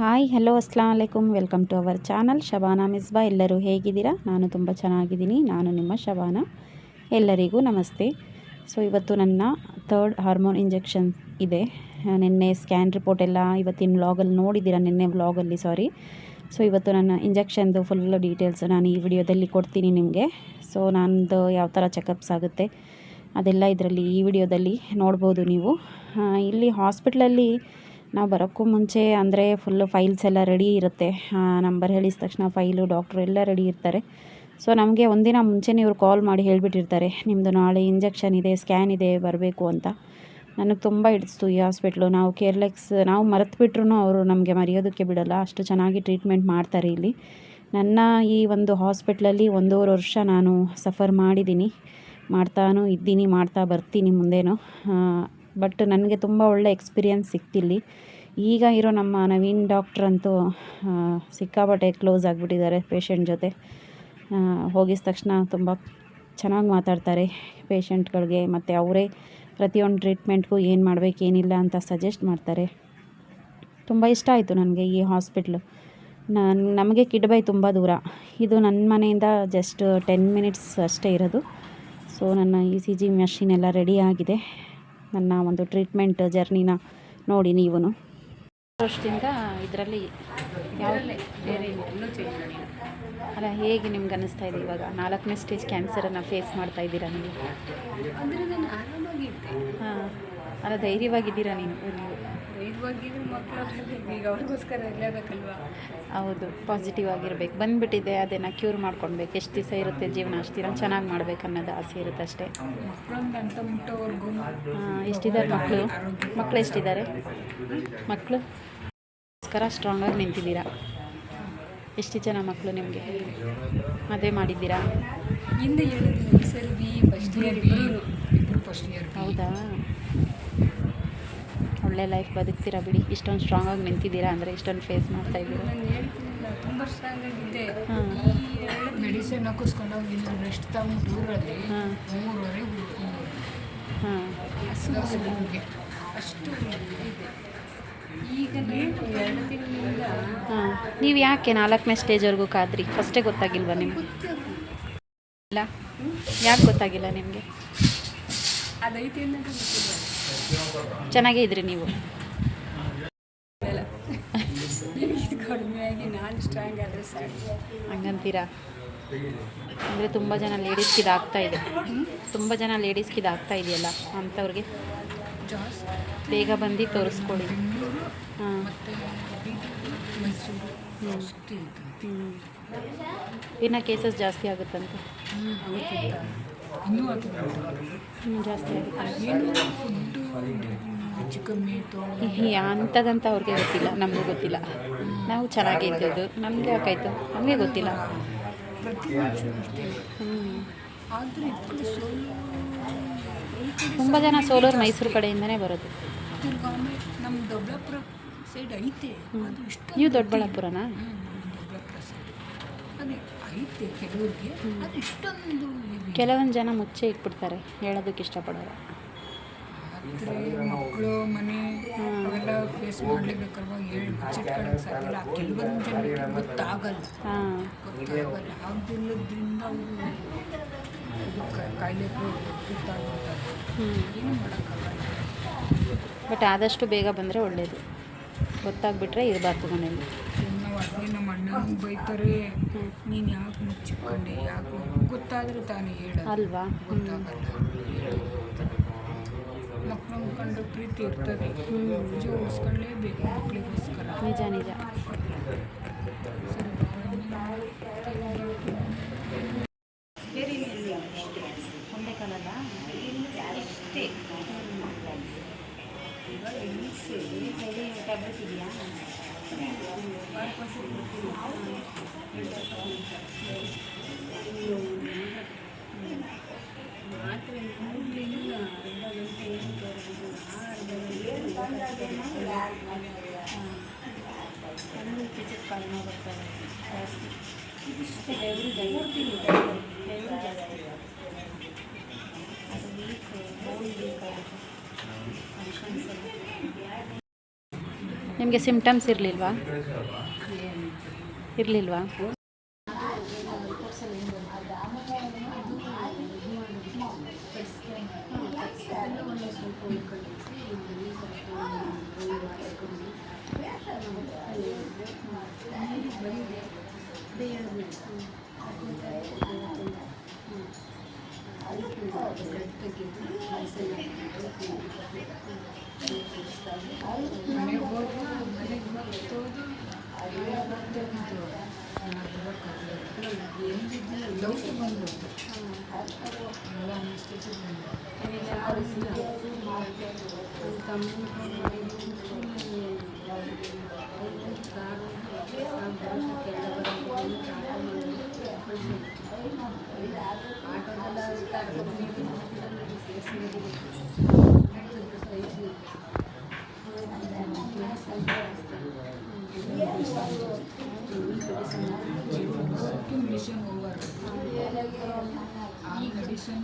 Hi, hello ಅಸ್ಲಾಂ ಅಲೈಕುಮ್. Welcome to our channel. Shabana, Misba, ಎಲ್ಲರೂ ಹೇಗಿದ್ದೀರಾ? ನಾನು ತುಂಬ ಚೆನ್ನಾಗಿದ್ದೀನಿ. ನಾನು ನಿಮ್ಮ ಶಬಾನಾ. ಎಲ್ಲರಿಗೂ ನಮಸ್ತೆ. ಸೊ, ಇವತ್ತು ನನ್ನ ಥರ್ಡ್ ಹಾರ್ಮೋನ್ ಇಂಜೆಕ್ಷನ್ ಇದೆ. ನಿನ್ನೆ ಸ್ಕ್ಯಾನ್ ರಿಪೋರ್ಟ್ ಎಲ್ಲ ಇವತ್ತಿನ ವ್ಲಾಗಲ್ಲಿ ನೋಡಿದ್ದೀರಾ? ನಿನ್ನೆ ವ್ಲಾಗಲ್ಲಿ, ಸಾರಿ. ಸೊ, ಇವತ್ತು ನನ್ನ ಇಂಜೆಕ್ಷನ್ದು ಫುಲ್ ಡೀಟೇಲ್ಸ್ ನಾನು ಈ ವಿಡಿಯೋದಲ್ಲಿ ಕೊಡ್ತೀನಿ ನಿಮಗೆ. ಸೊ, ನಂದು ಯಾವ ಥರ ಚೆಕಪ್ಸ್ ಆಗುತ್ತೆ ಅದೆಲ್ಲ ಇದರಲ್ಲಿ ಈ ವಿಡಿಯೋದಲ್ಲಿ ನೋಡ್ಬೋದು ನೀವು. ಇಲ್ಲಿ ಹಾಸ್ಪಿಟ್ಲಲ್ಲಿ ನಾವು ಬರೋಕ್ಕೂ ಮುಂಚೆ ಅಂದರೆ ಫುಲ್ಲು ಫೈಲ್ಸ್ ಎಲ್ಲ ರೆಡಿ ಇರುತ್ತೆ. ನಂಬರ್ ಹೇಳಿದ ತಕ್ಷಣ ಫೈಲು, ಡಾಕ್ಟ್ರು ಎಲ್ಲ ರೆಡಿ ಇರ್ತಾರೆ. ಸೊ, ನಮಗೆ ಒಂದಿನ ಮುಂಚೆನೇ ಇವರು ಕಾಲ್ ಮಾಡಿ ಹೇಳಿಬಿಟ್ಟಿರ್ತಾರೆ ನಿಮ್ಮದು ನಾಳೆ ಇಂಜೆಕ್ಷನ್ ಇದೆ, ಸ್ಕ್ಯಾನ್ ಇದೆ, ಬರಬೇಕು ಅಂತ. ನನಗೆ ತುಂಬ ಹಿಡಿಸ್ತು ಈ ಹಾಸ್ಪಿಟ್ಲು. ನಾವು ಕೇರ್ಲೆಕ್ಸ್, ನಾವು ಮರೆತು ಬಿಟ್ರೂ ಅವರು ನಮಗೆ ಮರೆಯೋದಕ್ಕೆ ಬಿಡಲ್ಲ, ಅಷ್ಟು ಚೆನ್ನಾಗಿ ಟ್ರೀಟ್ಮೆಂಟ್ ಮಾಡ್ತಾರೆ ಇಲ್ಲಿ. ನನ್ನ ಈ ಒಂದು ಹಾಸ್ಪಿಟ್ಲಲ್ಲಿ ಒಂದೂವರೆ ವರ್ಷ ನಾನು ಸಫರ್ ಮಾಡಿದ್ದೀನಿ, ಮಾಡ್ತಾನೂ ಇದ್ದೀನಿ, ಮಾಡ್ತಾ ಬರ್ತೀನಿ ಮುಂದೇನು. ಬಟ್ ನನಗೆ ತುಂಬ ಒಳ್ಳೆ ಎಕ್ಸ್ಪೀರಿಯನ್ಸ್ ಸಿಕ್ತಿಲ್ಲಿ. ಈಗ ಇರೋ ನಮ್ಮ ನವೀನ್ ಡಾಕ್ಟ್ರ್ ಅಂತೂ ಸಿಕ್ಕಾಪಟ್ಟೆ ಕ್ಲೋಸ್ ಆಗಿಬಿಟ್ಟಿದ್ದಾರೆ ಪೇಷಂಟ್ ಜೊತೆ. ಹೋಗಿದ ತಕ್ಷಣ ತುಂಬ ಚೆನ್ನಾಗಿ ಮಾತಾಡ್ತಾರೆ ಪೇಷಂಟ್ಗಳಿಗೆ, ಮತ್ತು ಅವರೇ ಪ್ರತಿಯೊಂದು ಟ್ರೀಟ್ಮೆಂಟ್ಗೂ ಏನು ಮಾಡಬೇಕು, ಏನಿಲ್ಲ ಅಂತ ಸಜೆಸ್ಟ್ ಮಾಡ್ತಾರೆ. ತುಂಬ ಇಷ್ಟ ಆಯಿತು ನನಗೆ ಈ ಹಾಸ್ಪಿಟ್ಲು. ನಾನು, ನಮಗೆ ಕಿಡ್ಬೈ ತುಂಬ ದೂರ. ಇದು ನನ್ನ ಮನೆಯಿಂದ ಜಸ್ಟ್ ಟೆನ್ ಮಿನಿಟ್ಸ್ ಅಷ್ಟೇ ಇರೋದು. ಸೊ, ನನ್ನ ಇ ಸಿ ಜಿ ಮೆಷಿನ್ ಎಲ್ಲ ರೆಡಿ ಆಗಿದೆ. ನನ್ನ ಒಂದು ಟ್ರೀಟ್ಮೆಂಟ್ ಜರ್ನಿನ ನೋಡಿ ನೀವು ವರ್ಷದಿಂದ ಇದರಲ್ಲಿ ಯಾವ ಅಲ್ಲ ಹೇಗೆ ನಿಮ್ಗೆ ಅನ್ನಿಸ್ತಾ ಇದೆ ಇವಾಗ? ನಾಲ್ಕನೇ ಸ್ಟೇಜ್ ಕ್ಯಾನ್ಸರನ್ನು ಫೇಸ್ ಮಾಡ್ತಾ ಇದ್ದೀರಾ ನೀವು? ಹಾಂ ಅಲ್ಲ ಧೈರ್ಯವಾಗಿದ್ದೀರಾ ನೀವು ನೀವು? ಧೈರ್ಯವಾಗಿದ್ರೆ ಮಕ್ಕಳು ಈಗ ಅವ್ರಿಗೋಸ್ಕರ ಇರಲೇಬೇಕಲ್ವಾ? ಹೌದು ಪಾಸಿಟಿವ್ ಆಗಿರ್ಬೇಕು. ಬಂದುಬಿಟ್ಟಿದೆ ಅದನ್ನು ಕ್ಯೂರ್ ಮಾಡ್ಕೊಳ್ಬೇಕು ಎಷ್ಟು ದಿವಸ ಇರುತ್ತೆ ಜೀವನ? ಅಷ್ಟು ದಿನ ಚೆನ್ನಾಗಿ ಮಾಡ್ಬೇಕು ಅನ್ನೋದು ಆಸೆ ಇರುತ್ತೆ ಅಷ್ಟೇ. ಮಕ್ಕಳೊಂದು ಅಂತ ಮುಟ್ಟೋವರೆಗೂ ಹಾಂ ಎಷ್ಟಿದ್ದಾರೆ ಮಕ್ಕಳು ಮಕ್ಕಳು ಎಷ್ಟಿದ್ದಾರೆ ಮಕ್ಕಳು ಗೋಸ್ಕರ ಸ್ಟ್ರಾಂಗಾಗಿ ನಿಂತಿದ್ದೀರಾ? ಎಷ್ಟು ಜನ ಮಕ್ಕಳು ನಿಮಗೆ? ಮದುವೆ ಮಾಡಿದ್ದೀರಾ? ಹಿಂದೆ ಹೇಳಿದ್ದೀನಿ ಸರ್ ಬಿ ಫಸ್ಟ್ ಇಯರ್ ಇಬ್ಬರು ಇಬ್ಬರು ಫಸ್ಟ್ ಇಯರ್ ಹೌದಾ? ಒಳ್ಳೆ ಲೈಫ್ ಬದುಕ್ತೀರಾ ಬಿಡಿ? ಇಷ್ಟೊಂದು ಸ್ಟ್ರಾಂಗ್ ಆಗಿ ನಿಂತಿದ್ದೀರಾ ಅಂದರೆ ಇಷ್ಟೊಂದು ಫೇಸ್ ಮಾಡ್ತಾ ಇದ್ದೀರಾ? ತುಂಬ ಸ್ಟ್ರಾಂಗ್ ಆಗಿದ್ದೆ. ಹಾಂ. ಈ ಮೆಡಿಸಿನ್ ಹಾಕಿಸ್ಕೊಂಡು ಹೋಗಿ ರೆಸ್ಟ್ ತಗೊಂಡು ಟೂರಲ್ಲಿ ಮೂರುವರೆ ಹಾಂ. ಅಷ್ಟು ಈಗ ಎರಡು ತಿಂಗಳಿಂದ ಹಾಂ. ನೀವು ಯಾಕೆ ನಾಲ್ಕನೇ ಸ್ಟೇಜ್ವರೆಗೂ ಕಾದ್ರಿ? ಫಸ್ಟೇ ಗೊತ್ತಾಗಿಲ್ವಾ ನಿಮಗೆ? ಇಲ್ಲ? ಯಾಕೆ ಗೊತ್ತಾಗಿಲ್ಲ ನಿಮಗೆ? ಅದೈತೆ ಅನ್ನೋದು ಗೊತ್ತಿಲ್ಲ. ಚೆನ್ನಾಗೇ ಇದ್ರಿ ನೀವು ಹಂಗಂತೀರಾ? ಅಂದರೆ ತುಂಬ ಜನ ಲೇಡೀಸ್ಗೆ ಇದಾಗ್ತಾ ಇದೆ. ತುಂಬ ಜನ ಲೇಡೀಸ್ಗೆ ಇದಾಗ್ತಾ ಇದೆಯಲ್ಲ ಅಂಥವ್ರಿಗೆ ಬೇಗ ಬಂದು ತೋರಿಸ್ಕೊಳ್ಳಿ ಹಾಂ. ಇನ್ನು ಕೇಸಸ್ ಜಾಸ್ತಿ ಆಗುತ್ತಂತೆ. ಇನ್ನೂ ಜಾಸ್ತಿ ಹೆಚ್ಚು ಕಮ್ಮಿ ಅಂಥದ್ದಂತ ಅವ್ರಿಗೆ ಗೊತ್ತಿಲ್ಲ ನಮಗೂ ಗೊತ್ತಿಲ್ಲ. ನಾವು ಚೆನ್ನಾಗಿ ಇದ್ದದ್ದು. ನಮಗೆ ಯಾಕಾಯ್ತು ನಮಗೆ ಗೊತ್ತಿಲ್ಲ. ತುಂಬ ಜನ ಸೋಲೋರು ಮೈಸೂರು ಕಡೆಯಿಂದನೇ ಬರೋದು. ನಮ್ಮ ದೊಡ್ಡಬಳ್ಳಾಪುರ ಸೈಡ್ ಐತೆ. ಅದು ನೀವು ದೊಡ್ಡಬಳ್ಳಾಪುರನಾ? ಅದು ಐತೆ ಕೆಲವ್ರಿಗೆ. ಅದು ಇಷ್ಟೊಂದು ಕೆಲವೊಂದು ಜನ ಮುಚ್ಚೆ ಇಟ್ಬಿಡ್ತಾರೆ ಹೇಳೋದಕ್ಕೆ ಇಷ್ಟಪಡೋರು. ಆದರೆ ಮಕ್ಕಳು ಮನೆ ಅವೆಲ್ಲ ಫೇಸ್ ಮಾಡಲೇಬೇಕಲ್ವ? ಹೇಳಿ ಮುಚ್ಚಿಟ್ಕೊಳ್ಳೋಕೆ ಸಾಧ್ಯ ಇಲ್ಲ ಕೆಲವೊಂದು ಜನಕ್ಕೆ ಗೊತ್ತಾಗಲ್ಲ. ಹಾಂ. ಗೊತ್ತಾಗಲ್ಲ. ಆಗದಿಲ್ಲದ್ರಿಂದ ಅವರು ಕಾಯಿಲೆ ಏನು ಮಾಡೋಕ್ಕಾಗಲ್ಲ. ಬಟ್ ಆದಷ್ಟು ಬೇಗ ಬಂದರೆ ಒಳ್ಳೆಯದು ಗೊತ್ತಾಗ್ಬಿಟ್ರೆ ಇರಬಾರ್ದು ಮನೇಲಿ. ಅದೇ ನಮ್ಮ ಅಣ್ಣನ ಬೈತಾರೆ ನೀನು ಯಾಕೆ ಮುಚ್ಚಿಕೊಂಡೆ ಯಾಕೆ ಗೊತ್ತಾದ್ರೆ ತಾನೇ ಹೇಳೋದು. ಅಲ್ವಾ? ಗೊತ್ತಾಗಲ್ಲ. ಮಕ್ಕಳು ಕಂಡು ಪ್ರೀತಿ ಇರ್ತದೆ. ಜೋಡಿಸ್ಕೊಳ್ಳೇಬೇಕು ಮಕ್ಕಳಿಗೋಸ್ಕರ ನಿಜ ನಿಜ. ಟ್ಯಾಬ್ಲೆಟ್ ಇದೆಯಾ ನಿಮಗೆ ಸಿಮ್ಟಮ್ಸ್ ಇರಲಿಲ್ವಾ? ಇರಲಿಲ್ವಾ? ಮೆಡಿಸಿನ್ ಹೋಗೋರು ಈ ಮೆಡಿಸಿನ್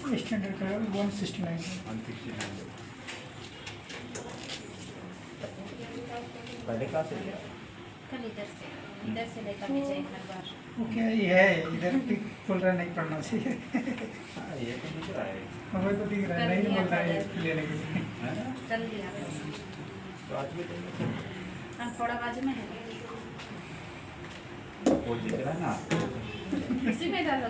Standard का one sixty nine one sixty nine पहले कहाँ से लिया कल इधर से इधर से लेकर के जाए हर बार ओके ये है इधर भी बोल रहा नहीं पढ़ना चाहिए। ये तो दिख रहा है हमें तो दिख रहा है नहीं तो बोल रहा है लेने के लिए। कल लिया तो आज भी हाँ। थोड़ा बाजू में है वो दिख रहा है ना इसी में डालो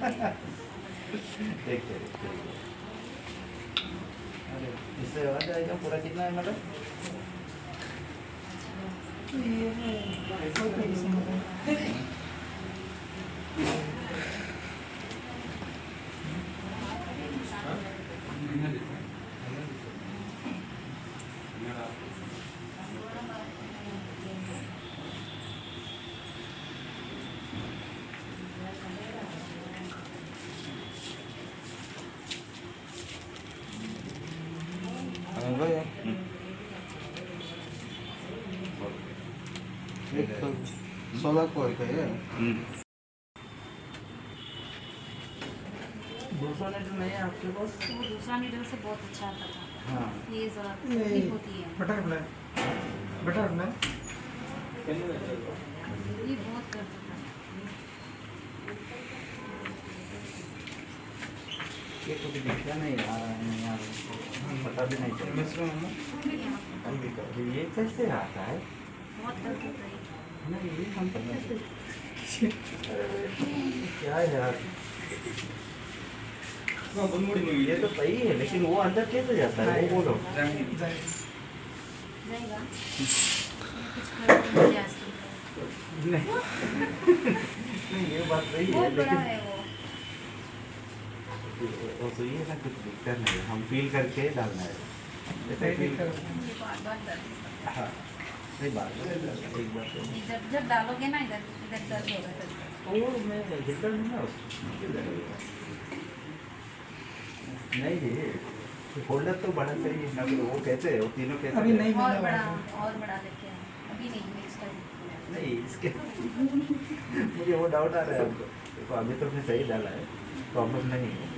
डालोगे इससे आ जाएगा पूरा कितना है मैडम ये तो इसमें सोलह को है क्या दूसरा नहीं है आपके पास? वो दूसरा नीडल से बहुत अच्छा आता था। हाँ। ये जरा होती है। बटरफ्लाई बटरफ्लाई ये बहुत करता था ये कुछ दिखता नहीं आ रहा है नहीं आ रहा पता भी नहीं चल। कर ये कैसे आता है? बहुत दर्द है। क्या है यार ये तो सही है लेकिन वो अंदर कैसे जाता है वो बोलो नहीं ये बात सही है लेकिन वो तो ये ना कुछ दिक्कत नहीं हम फील करके डालना है हाँ सही बात एक बात है जब डालोगे ना इधर इधर दर्द होगा दर्द वो मैं हिटर नहीं ना नहीं जी होल्डर तो बड़ा चाहिए ना फिर वो कैसे वो तीनों कैसे अभी नहीं और बड़ा और बड़ा लेके अभी नहीं नेक्स्ट टाइम नहीं इसके मुझे वो डाउट आ रहा है हमको। देखो अभी तो मैं सही डाला है प्रॉब्लम नहीं है।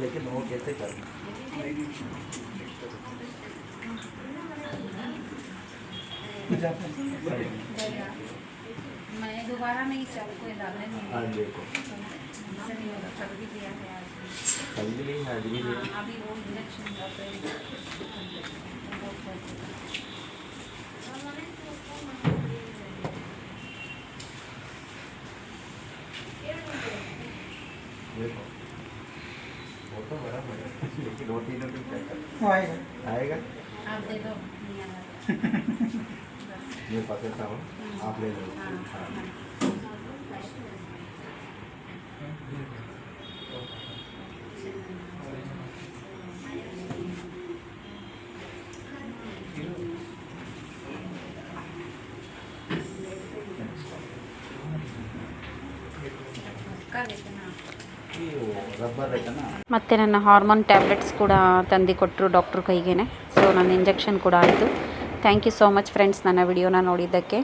लेकिन वो कैसे करना? मैंने दोबारा नहीं चालू कोई डालने नहीं हाँ देखो भी दिया है आज भी आज भी अभी वो इंजेक्शन देखो। वो तो बड़ा मज़ा लेकिन दो तीन दिन क्या आएगा। आएगा। आप देखो। ನೀವು आप ले लो ಮತ್ತು ನನ್ನ ಹಾರ್ಮೋನ್ ಟ್ಯಾಬ್ಲೆಟ್ಸ್ ಕೂಡ ತಂದಿಕೊಟ್ರು ಡಾಕ್ಟ್ರು ಡಾಕ್ಟ್ರ್ ಕೈಗೇನೆ. ಸೊ ನನ್ನ ಇಂಜೆಕ್ಷನ್ ಕೂಡ ಆಯಿತು. Thank you so much friends ನನ್ನ ವಿಡಿಯೋನ ನೋಡಿದ್ದಕ್ಕೆ.